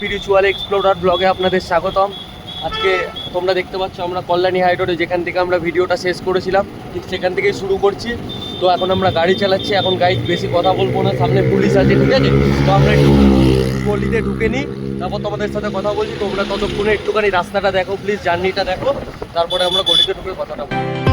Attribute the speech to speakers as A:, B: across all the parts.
A: Spiritual explorer ব্লগে আপনাদের স্বাগতম। আজকে তোমরা দেখতে পাচ্ছ আমরা কল্যাণী হাই রোডে যেখান থেকে আমরা ভিডিওটা শেষ করেছিলাম, ঠিক সেখান থেকেই শুরু করছি। তো এখন আমরা গাড়ি চালাচ্ছি, এখন গাড়ি বেশি কথা বলব না, সামনে পুলিশ আছে, ঠিক আছে? তো আমরা একটু গলিতে ঢুকে নিই, তারপর তোমাদের সাথে কথা বলছি, তোমরা ততক্ষণে একটুখানি রাস্তাটা দেখো প্লিজ জার্নিটা দেখো, তারপরে আমরা গলিতে ঢুকে কথাটা বলব।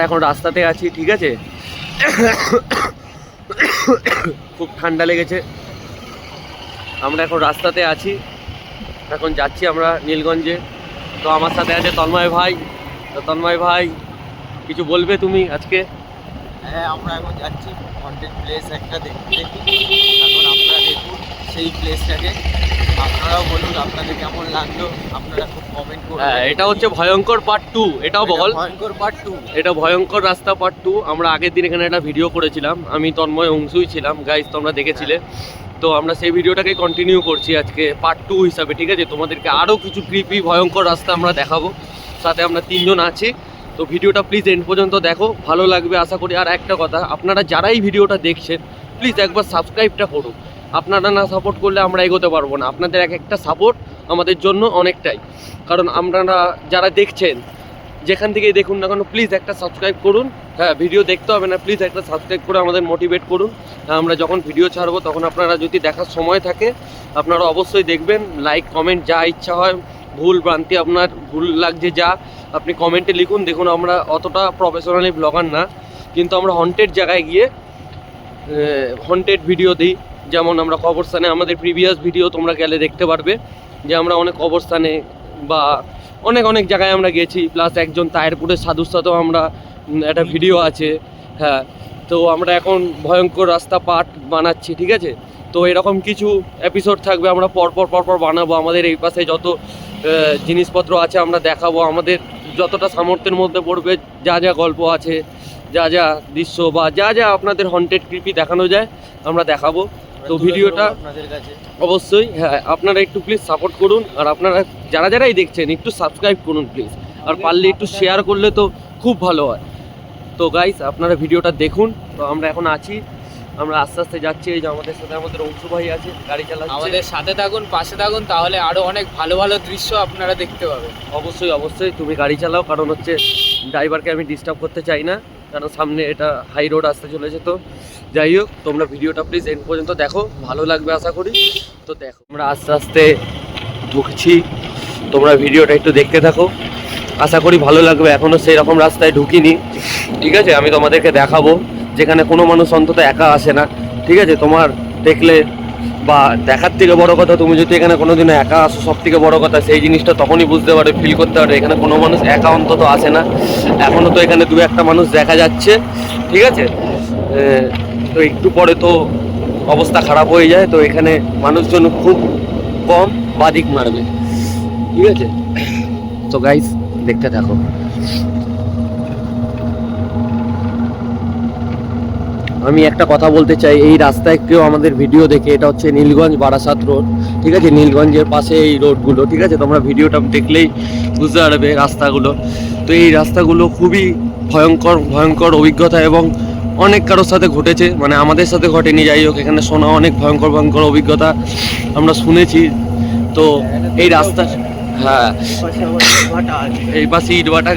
A: আমরা এখন রাস্তাতে আছি, ঠিক আছে? খুব ঠান্ডা লেগেছে। আমরা এখন রাস্তাতে আছি। এখন যাচ্ছি আমরা নীলগঞ্জে। তো আমার সাথে আছে তন্ময় ভাই। তো তন্ময় ভাই, কিছু বলবে তুমি আজকে?
B: হ্যাঁ আমরা এখন যাচ্ছি। কন্টেন্ট প্লেস একটা দেখতে। এখন আপনারা দেখুন। সেই প্লেসটাকে আপনারাও বলুন আপনাদের কেমন লাগল? আপনারা খুব কমেন্ট করুন।
A: হ্যাঁ এটা হচ্ছে ভয়ঙ্কর পার্ট টু এটাও বল
B: ভয়ঙ্কর পার্ট টু
A: এটা ভয়ঙ্কর রাস্তা পার্ট টু আমরা আগের দিন এখানে একটা ভিডিও করেছিলাম। আমি তন্ময় অংশুই ছিলাম। গাইজ তোমরা দেখেছিলে। তো আমরা সেই ভিডিওটাকে কন্টিনিউ করছি আজকে পার্ট টু হিসাবে ঠিক আছে? তোমাদেরকে আরও কিছু ক্রিপি ভয়ঙ্কর রাস্তা আমরা দেখাবো। সাথে আমরা তিনজন আছি। তো ভিডিওটা প্লিজ এন্ড পর্যন্ত দেখো। ভালো লাগবে আশা করি। আর একটা কথা আপনারা যারাই ভিডিওটা দেখছেন প্লিজ একবার সাবস্ক্রাইবটা করুন আপনারা না সাপোর্ট করলে আমরা এগোতে পারব না। আপনাদের এক একটা সাপোর্ট আমাদের জন্য অনেকটাই। কারণ আপনারা যারা দেখছেন, যেখান থেকেই দেখুন না কেন প্লিজ একটা সাবস্ক্রাইব করুন। হ্যাঁ ভিডিও দেখতে হবে না প্লিজ একটা সাবস্ক্রাইব করে আমাদের মোটিভেট করুন। আমরা যখন ভিডিও ছাড়বো, তখন আপনারা যদি দেখার সময় থাকে, আপনারা অবশ্যই দেখবেন লাইক কমেন্ট যা ইচ্ছা হয়, ভুল ভ্রান্তি আপনার, ভুল লাগছে যা, আপনি কমেন্টে লিখুন। দেখুন, আমরা অতটা প্রফেশনালি ব্লগার না, কিন্তু আমরা হন্টেড জায়গায় গিয়ে হন্টেড ভিডিও দিই। যেমন আমরা কবরস্থানে, আমাদের প্রিভিয়াস ভিডিও তোমরা গেলে দেখতে পারবে যে আমরা অনেক কবরস্থানে বা অনেক অনেক জায়গায় আমরা গেছি। প্লাস একজন তায়েরপুরের সাধুর সাথেও আমরা একটা ভিডিও আছে। হ্যাঁ তো আমরা এখন ভয়ঙ্কর রাস্তা পার্ট বানাচ্ছি, ঠিক আছে? তো এরকম কিছু এপিসোড থাকবে, আমরা পরপর পরপর বানাবো। আমাদের এই পাশে যত জিনিসপত্র আছে আমরা দেখাবো। আমাদের যতটা সামর্থ্যের মধ্যে পড়বে, যা যা গল্প আছে, যা যা দৃশ্য বা যা যা আপনাদের হন্টেড কৃপি দেখানো যায়, আমরা দেখাবো। তো ভিডিওটা-
B: আপনাদের কাছে।
A: অবশ্যই হ্যাঁ আপনারা একটু প্লিজ সাপোর্ট করুন আর আপনারা যারা যারাই দেখছেন একটু সাবস্ক্রাইব করুন প্লিজ আর পারলে একটু শেয়ার করলে তো খুব ভালো হয়। তো গাইস আপনারা ভিডিওটা দেখুন। তো আমরা এখন আছি আমরা আস্তে আস্তে যাচ্ছি এই যে আমাদের সাথে আমাদের অংশু ভাই আছে গাড়ি চালাচ্ছে।
C: আমাদের সাথে থাকুন পাশে থাকুন তাহলে আরও অনেক ভালো ভালো দৃশ্য আপনারা দেখতে পাবেন।
A: অবশ্যই অবশ্যই তুমি গাড়ি চালাও কারণ হচ্ছে ড্রাইভারকে আমি ডিস্টার্ব করতে চাই না। কারণ সামনে এটা হাই রোড আসতে চলেছে তো। যাই হোক, তোমরা ভিডিওটা প্লিজ এন্ড পর্যন্ত দেখো। ভালো লাগবে আশা করি। তো দেখো, আমরা আস্তে আস্তে ঢুকছি। তোমরা ভিডিওটা একটু দেখতে থাকো। আশা করি ভালো লাগবে। এখনও সেই রকম রাস্তায় ঢুকিনি। ঠিক আছে, আমি তোমাদেরকে দেখাবো। যেখানে কোনো মানুষ অন্তত একা আসে না। ঠিক আছে, তোমার দেখলে বা দেখার থেকে বড় কথা, তুমি যদি এখানে কোনোদিনও একা আসো, সব থেকে বড় কথা সেই জিনিসটা তখনই বুঝতে পারবে ফিল করতে পারবে। এখানে কোনো মানুষ একা অন্তত আসে না। এখনও তো এখানে দু একটা মানুষ দেখা যাচ্ছে, ঠিক আছে? তো একটু পরে তো অবস্থা খারাপ হয়ে যায়, তো এখানে মানুষজন খুব কম বাদিক মারবে, ঠিক আছে? তো গাইস দেখতে থাকো। আমি একটা কথা বলতে চাই, এই রাস্তায় কেউ আমাদের ভিডিও দেখে, এটা হচ্ছে নীলগঞ্জ বারাসাত রোড ঠিক আছে? নীলগঞ্জের পাশে এই রোডগুলো ঠিক আছে? তোমরা ভিডিওটা দেখলেই বুঝতে পারবে রাস্তাগুলো। তো এই রাস্তাগুলো খুবই ভয়ঙ্কর ভয়ঙ্কর অভিজ্ঞতা এবং অনেক কারোর সাথে ঘটেছে মানে আমাদের সাথে ঘটেনি। যাই হোক, এখানে শোনা অনেক ভয়ঙ্কর ভয়ঙ্কর অভিজ্ঞতা আমরা শুনেছি। তো এই রাস্তা হ্যাঁ। এই পাশে ইটভাটা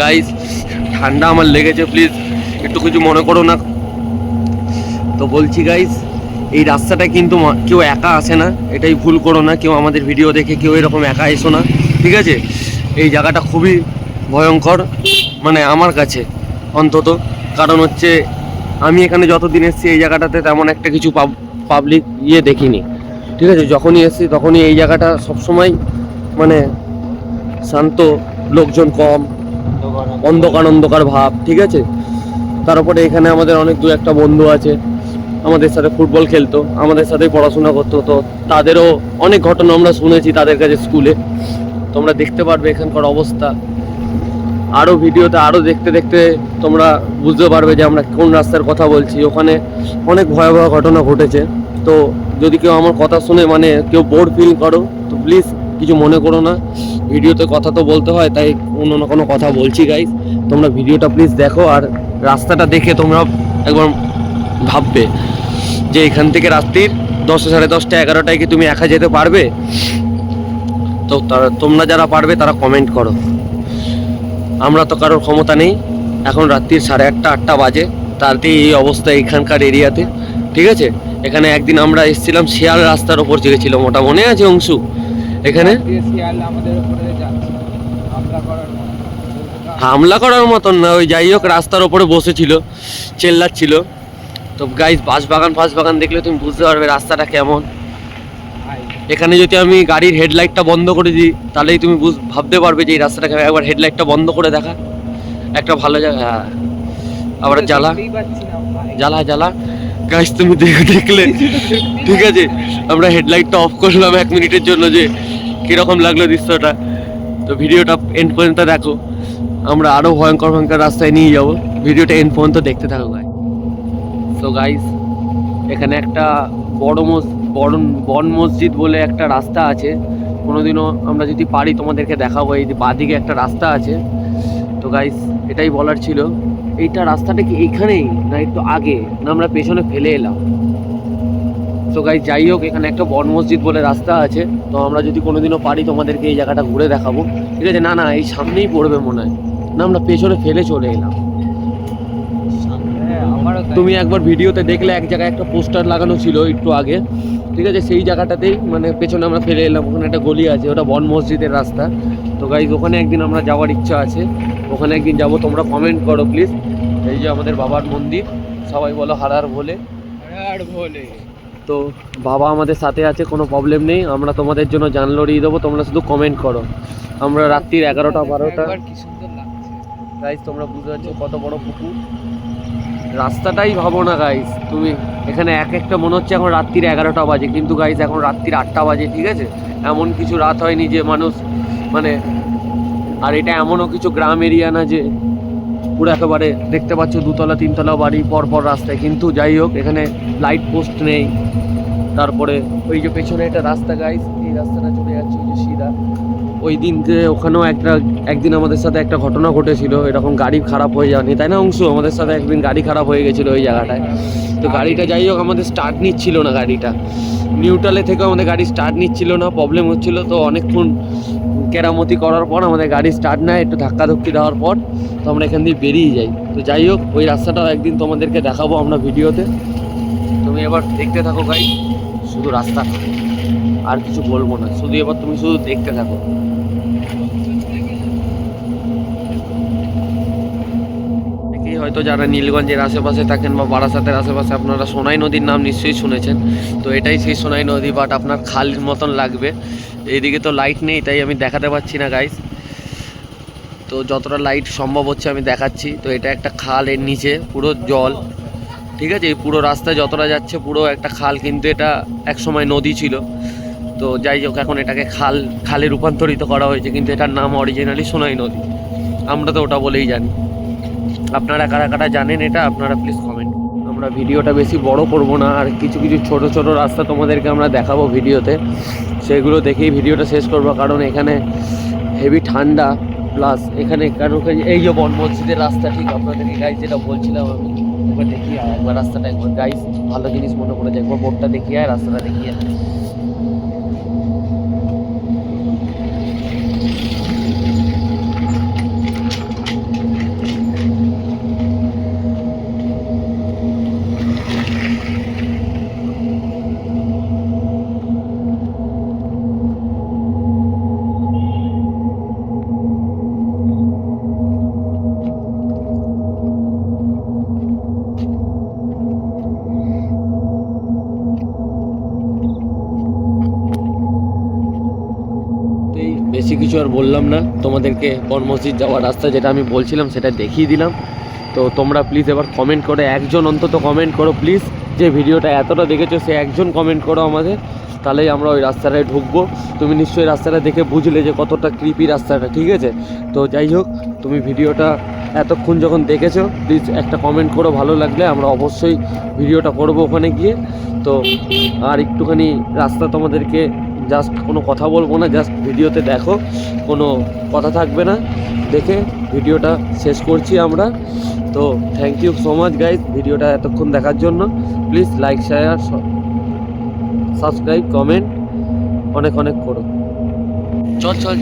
A: গাইস ঠান্ডা আমার লেগেছে প্লিজ একটু কিছু মনে করো না। তো বলছি গাইস এই রাস্তাটা কিন্তু কেউ একা আসে না, এটাই ভুল করো না, কেউ আমাদের ভিডিও দেখে কেউ এরকম একা এসো না, ঠিক আছে? এই জায়গাটা খুবই ভয়ঙ্কর মানে আমার কাছে অন্তত। কারণ হচ্ছে, আমি এখানে যতদিন এসেছি, এই জায়গাটাতে তেমন একটা কিছু পাবলিক ইয়ে দেখিনি, ঠিক আছে? যখনই এসেছি, তখনই এই জায়গাটা সবসময় মানে শান্ত, লোকজন কম অন্ধকার অন্ধকার ভাব, ঠিক আছে? তারপরে এখানে আমাদের অনেক দু একটা বন্ধু আছে আমাদের সাথে ফুটবল খেলতো, আমাদের সাথেই পড়াশোনা করতো, তো তাদেরও অনেক ঘটনা আমরা শুনেছি তাদের কাছে স্কুলে। তোমরা দেখতে পারবে এখানকার অবস্থা। আরও ভিডিওতে আরও দেখতে দেখতে তোমরা বুঝতে পারবে যে আমরা কোন রাস্তার কথা বলছি। ওখানে অনেক ভয়াবহ ঘটনা ঘটেছে। তো যদি কেউ আমার কথা শুনে মানে কেউ বোর ফিল করো, তো প্লিজ কিছু মনে করো না। ভিডিওতে কথা তো বলতে হয়, তাই অন্য না কোনো কথা বলছি গাইস তোমরা ভিডিওটা প্লিজ দেখো আর রাস্তাটা দেখে তোমরা একবার ভাববে যে এখান থেকে রাত্রির দশটা সাড়ে দশটা এগারোটায় কি তুমি একা যেতে পারবে? তো তারা তোমরা যারা পারবে তারা কমেন্ট করো। আমরা তো কারোর ক্ষমতা নেই। এখন রাত্রির সাড়ে আটটা আটটা বাজে। তাতে এই অবস্থা এখানকার এরিয়াতে। ঠিক আছে? এখানে একদিন আমরা এসেছিলাম শিয়াল রাস্তার ওপর চেয়েছিলাম ওটা মনে আছে অংশু? এখানে?
C: হামলা করার
A: মতন না ওই যাই হোক রাস্তার ওপরে বসেছিল চেল্লাচ্ছিল। তো গাইজ বাঁশ বাগান ফাঁস বাগান দেখলে তুমি বুঝতে পারবে রাস্তাটা কেমন। এখানে যদি আমি গাড়ির হেডলাইটটা বন্ধ করে দিই তাহলেই তুমি বুঝ ভাবতে পারবে যে এই রাস্তাটা কেমন। একবার হেডলাইটটা বন্ধ করে দেখা। একটা ভালো জায়গা হ্যাঁ। আবার জ্বালা। জ্বালা জ্বালা। গাইজ তুমি দেখে দেখলে? ঠিক আছে? আমরা হেডলাইটটা অফ করলাম এক মিনিটের জন্য যে কীরকম লাগল দৃশ্যটা। তো ভিডিওটা এন্ড পর্যন্ত দেখো। আমরা আরও ভয়ঙ্কর ভয়ঙ্কর রাস্তায় নিয়ে যাব। ভিডিওটা এন্ড পর্যন্ত দেখতে থাকো গাই সো গাইস এখানে একটা বড় মস, বড়, বন মসজিদ বলে একটা রাস্তা আছে। কোনোদিনও আমরা যদি পারি তোমাদেরকে দেখাবো, এই বাদিকে একটা রাস্তা আছে। তো গাইস এটাই বলার ছিল। এইটা রাস্তাটা কি এইখানেই, না একটু আগে, না আমরা পেছনে ফেলে এলাম? তো গাই যাই হোক, এখানে একটা বন মসজিদ বলে রাস্তা আছে। তো, আমরা যদি কোনোদিনও পারি তোমাদেরকে এই জায়গাটা ঘুরে দেখাবো। ঠিক আছে? না না, এই সামনেই পড়বে মনে হয়। না, আমরা পেছনে ফেলে চলে এলাম। তুমি একবার ভিডিওতে দেখলে এক জায়গায় একটা পোস্টার লাগানো ছিল একটু আগে। ঠিক আছে সেই জায়গাটাতেই মানে পেছনে আমরা ফেলে এলাম ওখানে একটা গলি আছে ওটা বন মসজিদের রাস্তা। তো গাইজ ওখানে একদিন আমরা যাওয়ার ইচ্ছা আছে। ওখানে একদিন যাব তোমরা কমেন্ট করো প্লিজ এই যে আমাদের বাবার মন্দির সবাই বলো হারার
C: ভোলে।
A: তো বাবা আমাদের সাথে আছে কোনো প্রবলেম নেই। আমরা তোমাদের জন্য জান লড়িয়ে দেবো তোমরা শুধু কমেন্ট করো। আমরা রাত্রির এগারোটা বারোটা।
C: একবার সুন্দর লাগছে।
A: গাইজ তোমরা বুঝতে পারছ কত বড় পুকুর। রাস্তাটাই ভাবো না গাইজ তুমি এখানে এক একটা মনে হচ্ছে এখন রাত্রির এগারোটা বাজে, কিন্তু গাইজ এখন রাত্রির আটটা বাজে, ঠিক আছে? এমন কিছু রাত হয়নি যে মানুষ মানে আর এটা এমনও কিছু গ্রাম এরিয়া না যে পুরো একেবারে দেখতে পাচ্ছ দুতলা, তিনতলা বাড়ি পর পর রাস্তায়। কিন্তু, যাই হোক, এখানে লাইট পোস্ট নেই। তারপরে ওই যে পেছনে একটা রাস্তা গাইজ এই রাস্তাটা চলে যাচ্ছে, ওই যে সিধা। ওই দিনকে ওখানেও একটা, একদিন আমাদের সাথে একটা ঘটনা ঘটেছিল, এরকম গাড়ি খারাপ হয়ে যায়নি তাই না, অংশ? আমাদের সাথে একদিন গাড়ি খারাপ হয়ে গেছিল ওই জায়গাটায়। তো গাড়িটা যাই হোক, আমাদের স্টার্ট নিচ্ছিল না গাড়িটা। নিউট্রালে থেকে আমাদের গাড়ি স্টার্ট নিচ্ছিল না প্রবলেম হচ্ছিল তো অনেকক্ষণ কেরামতি করার পর আমাদের গাড়ি স্টার্ট নেয়, একটু ধাক্কাধুক্কি দেওয়ার পর তো আমরা এখান দিয়ে বেরিয়ে যাই। তো যাই হোক, ওই রাস্তাটাও একদিন তোমাদেরকে দেখাবো আমরা ভিডিওতে। তুমি এবার দেখতে থাকো গাই শুধু রাস্তা আর কিছু বলব না। শুধু এবার তুমি শুধু দেখতে থাকো। হয়তো যারা নীলগঞ্জের আশেপাশে থাকেন বা বারাসাতের আশেপাশে আপনারা সোনাই নদীর নাম নিশ্চয়ই শুনেছেন। তো এটাই সেই সোনাই নদী বাট আপনার খালের মতন লাগবে। এইদিকে তো লাইট নেই, তাই আমি দেখাতে পারছি না গাইস তো যতটা লাইট সম্ভব হচ্ছে আমি দেখাচ্ছি। তো এটা একটা খাল, এর নিচে পুরো জল। ঠিক আছে? এই পুরো রাস্তা যতটা যাচ্ছে, পুরো একটা খাল, কিন্তু এটা এক সময় নদী ছিল। তো যাই হোক, এখন এটাকে খাল, খালে রূপান্তরিত করা হয়েছে, কিন্তু এটার নাম অরিজিনালি সোনাই নদী। আমরা তো ওটা বলেই জানি। আপনারা কারা কারা জানেন এটা, আপনারা প্লিজ কমেন্ট আমরা ভিডিওটা বেশি বড় করব না, আর কিছু কিছু ছোট ছোট রাস্তা তোমাদেরকে আমরা দেখাবো ভিডিওতে। সেগুলো দেখেই ভিডিওটা শেষ করব, কারণ এখানে হেভি ঠান্ডা প্লাস এখানে কারণ এই যে বন মসজিদের রাস্তা, ঠিক আপনাদেরকে গাইজ যেটা বলছিলাম আমি, একবার দেখি একবার রাস্তাটা একবার। গাইজ ভালো জিনিস মনে করে যায়, একবার বোর্ডটা দেখিয়ে রাস্তাটা দেখিয়ে কিছু আর বললাম না। তোমাদেরকে বন মসজিদ যাওয়ার রাস্তা যেটা আমি বলছিলাম, সেটা দেখিয়ে দিলাম। তো তোমরা প্লিজ এবার কমেন্ট করে, একজন অন্তত কমেন্ট করো প্লিজ যে ভিডিওটা এতটা দেখেছ, সে একজন কমেন্ট করো আমাদের। তাহলেই আমরা ওই রাস্তাটায় ঢুকবো। তুমি নিশ্চয়ই রাস্তাটা দেখে বুঝলে যে কতটা কৃপি রাস্তাটা, ঠিক আছে? তো যাই হোক, তুমি ভিডিওটা এতক্ষণ যখন দেখেছ প্লিজ একটা কমেন্ট করো, ভালো লাগলে। আমরা অবশ্যই ভিডিওটা করব ওখানে গিয়ে। তো আর একটুখানি রাস্তা তোমাদেরকে জাস্ট কোনো কথা বলব না, জাস্ট ভিডিওতে দেখো, কোনো কথা থাকবে না। দেখে ভিডিওটা শেষ করছি আমরা। তো thank you so much guys ভিডিওটা এতক্ষণ দেখার জন্য। Please like share subscribe comment অনেক অনেক করো। চল চল।